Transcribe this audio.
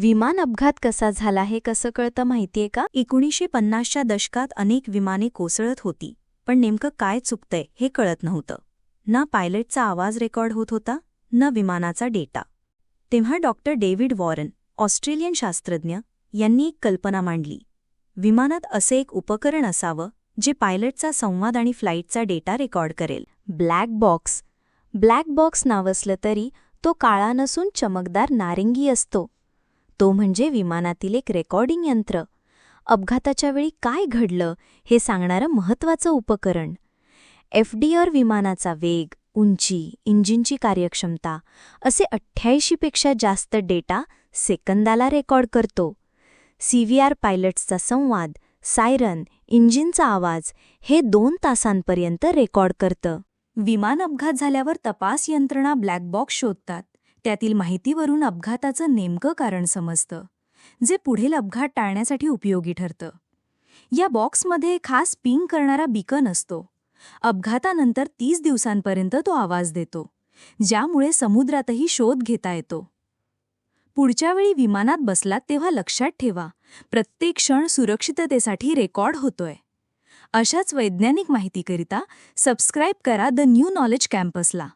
विमान अपघात कसा झाला हे कसं कळतं माहितीये का? एकोणीसशे पन्नासच्या दशकात अनेक विमाने कोसळत होती पण नेमकं काय चुकतंय हे कळत नव्हतं. ना पायलटचा आवाज रेकॉर्ड होत होता न विमानाचा डेटा. तेव्हा डॉक्टर डेव्हिड वॉरन ऑस्ट्रेलियन शास्त्रज्ञ यांनी एक कल्पना मांडली. विमानात असे एक उपकरण असावं जे पायलटचा संवाद आणि फ्लाईटचा डेटा रेकॉर्ड करेल. Black box. ब्लॅक बॉक्स नाव असलं तरी तो काळा नसून चमकदार नारिंगी असतो. तो म्हणजे विमानातील एक रेकॉर्डिंग यंत्र. अपघाताच्या वेळी काय घडलं हे सांगणारं महत्त्वाचं उपकरण. एफ विमानाचा वेग उंची इंजिनची कार्यक्षमता असे अठ्ठ्याऐंशीपेक्षा जास्त डेटा सेकंदाला रेकॉर्ड करतो. सीव्हीआर पायलट्सचा संवाद सायरन इंजिनचा आवाज हे दोन तासांपर्यंत रेकॉर्ड करतं. विमान अपघात झाल्यावर तपास यंत्रणा ब्लॅक बॉक्स शोधतात. त्यातील माहितीवरून अपघाताचं नेमकं कारण समजतं जे पुढील अपघात टाळण्यासाठी उपयोगी ठरतं. या बॉक्समध्ये खास पिंग करणारा बीकन असतो. अपघातानंतर तीस दिवसांपर्यंत तो आवाज देतो ज्यामुळे समुद्रातही शोध घेता येतो. पुढच्या वेळी विमानात बसलात तेव्हा लक्षात ठेवा प्रत्येक क्षण सुरक्षिततेसाठी रेकॉर्ड होतोय. अशाच वैज्ञानिक माहितीकरिता सबस्क्राईब करा द न्यू नॉलेज कॅम्पसला.